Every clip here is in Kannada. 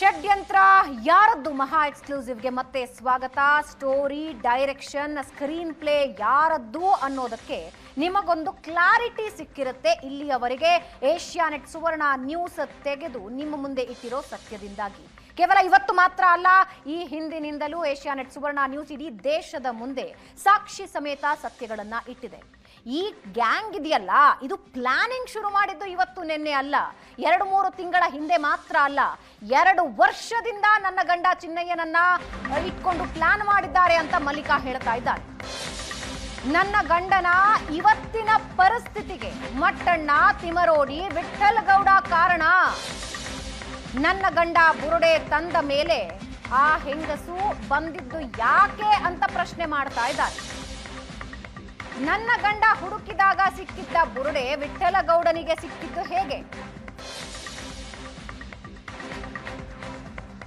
ಷಡ್ಯಂತ್ರ ಯಾರದ್ದು ಮಹಾ ಎಕ್ಸ್ಕ್ಲೂಸಿವ್ಗೆ ಮತ್ತೆ ಸ್ವಾಗತ. ಸ್ಟೋರಿ, ಡೈರೆಕ್ಷನ್, ಸ್ಕ್ರೀನ್ ಪ್ಲೇ ಯಾರದ್ದು ಅನ್ನೋದಕ್ಕೆ ನಿಮಗೊಂದು ಕ್ಲಾರಿಟಿ ಸಿಕ್ಕಿರುತ್ತೆ. ಇಲ್ಲಿಯವರೆಗೆ ಏಷ್ಯಾನೆಟ್ ಸುವರ್ಣ ನ್ಯೂಸ್ ತೆಗೆದು ನಿಮ್ಮ ಮುಂದೆ ಇಟ್ಟಿರೋ ಸತ್ಯದಿಂದಾಗಿ. ಕೇವಲ ಇವತ್ತು ಮಾತ್ರ ಅಲ್ಲ, ಈ ಹಿಂದಿನಿಂದಲೂ ಏಷ್ಯಾನೆಟ್ ಸುವರ್ಣ ನ್ಯೂಸ್ ಇಡೀ ದೇಶದ ಮುಂದೆ ಸಾಕ್ಷಿ ಸಮೇತ ಸತ್ಯಗಳನ್ನು ಇಟ್ಟಿದೆ. ಈ ಗ್ಯಾಂಗ್ ಇದೆಯಲ್ಲ, ಇದು ಪ್ಲಾನಿಂಗ್ ಶುರು ಮಾಡಿದ್ದು ಇವತ್ತು ನಿನ್ನೆ ಅಲ್ಲ. ಎರಡು ಮೂರು ತಿಂಗಳ ಹಿಂದೆ ಮಾತ್ರ ಅಲ್ಲ. ಎರಡು ವರ್ಷದಿಂದ ನನ್ನ ಗಂಡ ಚಿನ್ನಯ್ಯನನ್ನ ಇಟ್ಕೊಂಡು ಪ್ಲಾನ್ ಮಾಡಿದ್ದಾರೆ ಅಂತ ಮಲ್ಲಿಕಾ ಹೇಳ್ತಾ ಇದ್ದಾರೆ ನನ್ನ ಗಂಡನ ಇವತ್ತಿನ ಪರಿಸ್ಥಿತಿಗೆ ಮಟ್ಟಣ್ಣ, ತಿಮರೋಡಿ ವಿಠಲ್ ಗೌಡ ಕಾರಣ. ನನ್ನ ಗಂಡ ಬುರುಡೆ ತಂದ ಮೇಲೆ ಆ ಹೆಂಗಸು ಬಂದಿದ್ದು ಯಾಕೆ ಅಂತ ಪ್ರಶ್ನೆ ಮಾಡ್ತಾ ಇದ್ದಾರೆ ನನ್ನ ಗಂಡ ಹುಡುಕಿದಾಗ ಸಿಕ್ಕಿದ್ದ ಬುರುಡೆ ವಿಠ್ಠಲಗೌಡನಿಗೆ ಸಿಕ್ಕಿದ್ದು ಹೇಗೆ?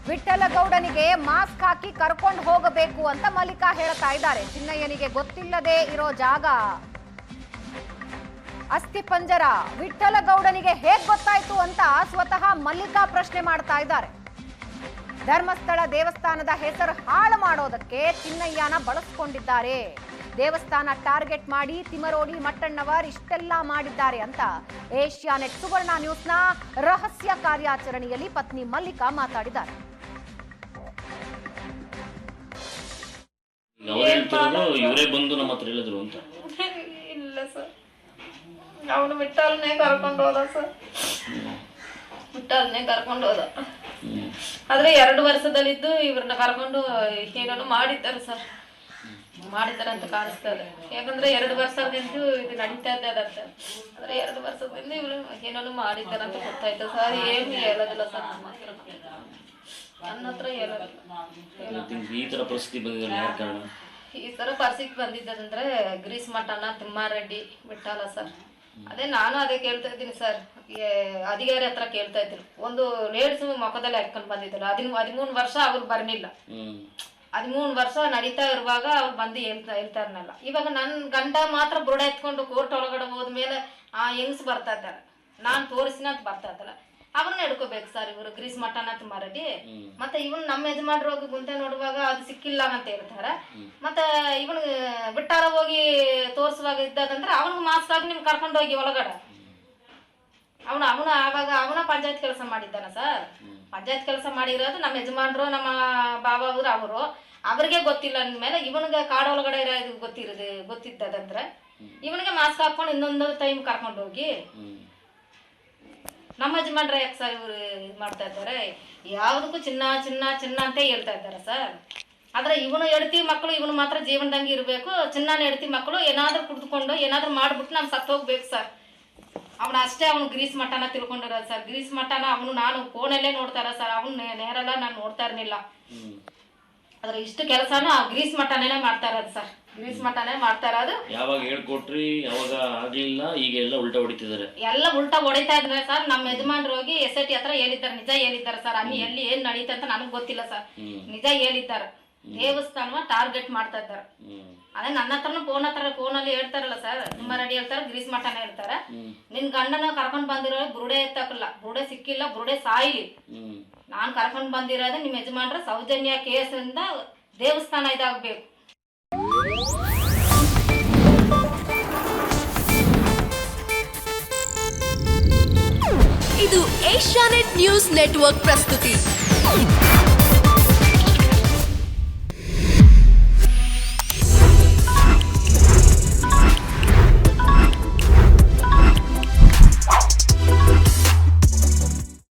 ವಿಠ್ಠಲಗೌಡನಿಗೆ ಮಾಸ್ಕ್ ಹಾಕಿ ಕರ್ಕೊಂಡು ಹೋಗಬೇಕು ಅಂತ ಮಲ್ಲಿಕಾ ಹೇಳ್ತಾ ಇದ್ದಾರೆ. ಚಿನ್ನಯ್ಯನಿಗೆ ಗೊತ್ತಿಲ್ಲದೆ ಇರೋ ಜಾಗ. ಅಸ್ಥಿ ಪಂಜರ, ವಿಠ್ಠಲಗೌಡನಿಗೆ ಹೇಗ್ ಗೊತ್ತಾಯ್ತು ಅಂತ ಸ್ವತಃ ಮಲ್ಲಿಕಾ ಪ್ರಶ್ನೆ ಮಾಡ್ತಾ ಇದ್ದಾರೆ. ಧರ್ಮಸ್ಥಳ ದೇವಸ್ಥಾನದ ಹೆಸರು ಹಾಳು ಮಾಡೋದಕ್ಕೆ ಚಿನ್ನಯ್ಯನ ಬಳಸ್ಕೊಂಡಿದ್ದಾರೆ. ದೇವಸ್ಥಾನ ಟಾರ್ಗೆಟ್ ಮಾಡಿ ತಿಮರೋಡಿ ಮಟ್ಟಣ್ಣವರ್ ಇಷ್ಟೆಲ್ಲ ಮಾಡಿದ್ದಾರೆ ಅಂತ ಏಷ್ಯಾ ನೆಟ್ ಸುವರ್ಣ ನ್ಯೂಸ್ನ ರಹಸ್ಯ ಕಾರ್ಯಾಚರಣೆಯಲ್ಲಿ ಪತ್ನಿ ಮಲ್ಲಿಕಾ ಮಾತಾಡಿದ್ದಾರೆ. ಇವರೇ ಬಂದು ನಮ್ಮ ಹತ್ರ ಹೇಳಿದ್ರು ಅಂತ. ಇಲ್ಲ ಸರ್. ಅವನು ಮಿಟ್ಟಲ್ನೇ ಕರ್ಕೊಂಡು ಹೋದ ಸರ್. ಮಿಟ್ಟಲ್ನೇ ಕರ್ಕೊಂಡು ಹೋದ. ಆದ್ರೆ ಎರಡು ವರ್ಷದಲ್ಲಿದ್ದು ಇವ್ರನ್ನ ಕರ್ಕೊಂಡು ಏನೇನೋ ಮಾಡಿದ್ದಾರೆ ಸರ್. ಮಾಡಿದ್ದಾರೆ ಅಂತ ಕಾಣಿಸ್ತದೆ. ಯಾಕಂದ್ರೆ ಎರಡು ವರ್ಷದಿಂದ ಇದು ನಡೀತಾ ಇದ್ದದಂತ ಅಂದ್ರೆ ಎರಡು ವರ್ಷದಿಂದ ಇವರು ಏನಾದ್ರು ಮಾಡಿದ್ದಾರೆ ಅಂತ ಗೊತ್ತಾಯ್ತು. ಸರ್ ಏನು ಹೇಳೋದಿಲ್ಲ ಸರ್ ಮಾತ್ರ ಹತ್ರ. ನನ್ನ ಹತ್ರ ಹೇಳೋದಿಲ್ಲ. ಈ ತರ ಪರಿಸ್ಥಿತಿ ಬಂದಿದ್ರೆ ಯಾರ ಕಾರಣ? ಈ ತರ ಪರಿಸ್ಥಿತಿ ಬಂದಿದ್ದಂದ್ರೆ ಗ್ರೀಸ್ ಮಠನ ತಿಮ್ಮಾರೆಡ್ಡಿ ಬಿಟ್ಟಲ್ಲ ಸರ್. ಅದೇ ನಾನು ಅದೇ ಕೇಳ್ತಾ ಇದ್ದೀನಿ ಸರ್. ಅಧಿಕಾರಿ ಹತ್ರ ಕೇಳ್ತಾ ಇದ್ದೀನಿ. ಒಂದು ಲೇಡ್ಸ್ ಮುಖದಲ್ಲಿ ಹಾಕೊಂಡು ಬಂದಿದ್ದಲ್ಲ ಹದಿಮೂ ಹದಿಮೂರು ವರ್ಷ ಅವ್ರು ಬರ್ನಿಲ್ಲ ಹ್ಮ್. ಹದಿಮೂರು ವರ್ಷ ನಡೀತಾ ಇರುವಾಗ ಅವ್ರು ಬಂದು ಹೇಳ್ತಾ ಹೇಳ್ತಾರನಲ್ಲ. ಇವಾಗ ನನ್ನ ಗಂಡ ಮಾತ್ರ ಬುಡ ಎತ್ಕೊಂಡು ಕೋರ್ಟ್ ಒಳಗಡೆ ಹೋದ್ಮೇಲೆ ಆ ಹೆಂಗ್ಸ್ ಬರ್ತಾ ಇದ್ದಾರೆ. ನಾನು ತೋರಿಸಿನ ಅಂತ ಬರ್ತಾ ಇದ್ದಲ್ಲ. ಅವ್ರನ್ನ ಹಿಡ್ಕೋಬೇಕು ಸರ್ ಇವರು ಗ್ರೀಸ್ ಮಠನ ಮಾರಡಿ ಮತ್ತೆ ಇವನ್ ನಮ್ಮ ಯಜಮಾನ್ರು ಹೋಗಿ ಗುಂತೆ ನೋಡುವಾಗ ಅದು ಸಿಕ್ಕಿಲ್ಲ ಅಂತ ಹೇಳ್ತಾರೆ. ಮತ್ತೆ ಇವನ್ ಬಿಟ್ಟಾರ ಹೋಗಿ ತೋರಿಸುವಾಗ ಇದ್ದಾದಂದ್ರೆ ಅವನಿಗೆ ಮಾಸ್ಕ್ ಆಗಿ ನಿಮ್ಗೆ ಕರ್ಕೊಂಡು ಹೋಗಿ ಒಳಗಡೆ. ಅವನು ಅವನ ಆವಾಗ ಅವನ ಪಂಚಾಯತ್ ಕೆಲಸ ಮಾಡಿದ್ದಾನ ಸರ್. ಪಂಚಾಯತ್ ಕೆಲಸ ಮಾಡಿರೋದು ನಮ್ಮ ಯಜಮಾನ್ರು ನಮ್ಮ ಬಾಬಾ ಅವರು ಅವ್ರಿಗೆ ಗೊತ್ತಿಲ್ಲ ಅಂದ್ಮೇಲೆ ಇವನಿಗೆ ಕಾಡೊಳಗಡೆ ಒಳಗಡೆ ಇರೋ ಇದು ಗೊತ್ತಿರೋದು ಗೊತ್ತಿದ್ದದಂದ್ರೆ ಇವನಿಗೆ ಮಾಸ್ಕ್ ಹಾಕೊಂಡು ಇನ್ನೊಂದು ಟೈಮ್ ಕರ್ಕೊಂಡು ಹೋಗಿ. ನಮ್ಮ ಯಜಮಾನ್ರ ಯಾಕೆ ಸರ್ ಇವರು ಇದು ಮಾಡ್ತಾ ಇದ್ದಾರೆ? ಯಾವ್ದಕ್ಕೂ ಚಿನ್ನ ಚಿನ್ನ ಚಿನ್ನ ಅಂತ ಹೇಳ್ತಾ ಇದ್ದಾರೆ ಸರ್. ಆದ್ರೆ ಇವನು ಹೆಡ್ತಿ ಮಕ್ಕಳು ಇವನು ಮಾತ್ರ ಜೀವನದಂಗೆ ಇರಬೇಕು. ಚಿನ್ನ ಹೆಡ್ತಿ ಮಕ್ಕಳು ಏನಾದ್ರೂ ಕುಡಿದುಕೊಂಡು ಏನಾದ್ರೂ ಮಾಡ್ಬಿಟ್ಟು ನಾನು ಸತ್ತು ಹೋಗ್ಬೇಕು ಸರ್. ಅವನ ಅಷ್ಟೇ ಅವನು ಗ್ರೀಸ್ ಮಠನ ತಿಳ್ಕೊಂಡಿರೋದು ಸರ್ ಗ್ರೀಸ್ ಮಠನ ಅವನು ನಾನು ಫೋನಲ್ಲೇ ನೋಡ್ತಾರ ಸರ್ ಅವನು ನೇರಲ್ಲ ನಾನು ನೋಡ್ತಾ ಇರ್ಲಿಲ್ಲ. ಅದ್ರ ಇಷ್ಟು ಕೆಲಸನ ಆ ಗ್ರೀಸ್ ಮಠನೇ ಮಾಡ್ತಾ ಇರೋದು ಸರ್ ಗ್ರೀಸ್ ಮಠನೇ ಮಾಡ್ತಾ ಇರೋದು. ಯಾವಾಗ ಹೇಳ್ಕೊಟ್ರಿ ಯಾವಾಗ ಆಗ್ಲಿಲ್ಲ ಈಗ ಎಲ್ಲ ಉಲ್ಟಾ ಹೊಡಿತಿದ್ದಾರೆ. ಎಲ್ಲ ಉಲ್ಟಾ ಹೊಡಿತಾ ಇದ್ರೆ ಸರ್ ನಮ್ಮ ಯಜಮಾನ್ರು ಹೋಗಿ ಎಸ್ ಐ ಟಿ ಹತ್ರ ಹೇಳಿದ್ದಾರೆ ನಿಜ ಹೇಳಿದ್ದಾರೆ ಸರ್ ಅಲ್ಲಿ ಎಲ್ಲಿ ಏನ್ ನಡೀತಂತ ನನಗೆ ಗೊತ್ತಿಲ್ಲ ಸರ್ ನಿಜ ಹೇಳಿದ್ದಾರೆ. ದೇವಸ್ಥಾನ ಟಾರ್ಗೆಟ್ ಮಾಡ್ತಾ ಇದ್ದಾರೆ. ಅದೇ ನನ್ನ ಹತ್ರನು ಫೋನ್ ಹತ್ರ ಫೋನಲ್ಲಿ ಹೇಳ್ತಾರಲ್ಲ ಸರ್ ತುಂಬಾ ರೆಡಿ ಹೇಳ್ತಾರೆ ಗ್ರೀಸ್ ಮಠನ ಹೇಳ್ತಾರೆ. ನಿನ್ ಗಂಡನ ಕರ್ಕೊಂಡ್ ಬಂದಿರೋ ಬುರುಡೆ ಎತ್ತಕಲ್ಲ ಬುರುಡೆ ಸಿಕ್ಕಿಲ್ಲ ಬುರುಡೆ ಸಾಯಿಲಿ. ನಾನ್ ಕರ್ಕೊಂಡ್ ಬಂದಿರೋದು ನಿಮ್ಮ ಯಜಮಾನ್ರ ಸೌಜನ್ಯ ಕೇಸಿಂದ ದೇವಸ್ಥಾನ ಇದಾಗ್ಬೇಕು. ಇದು ಏಷ್ಯಾನೆಟ್ ನ್ಯೂಸ್ ನೆಟ್ವರ್ಕ್ ಪ್ರಸ್ತುತಿ.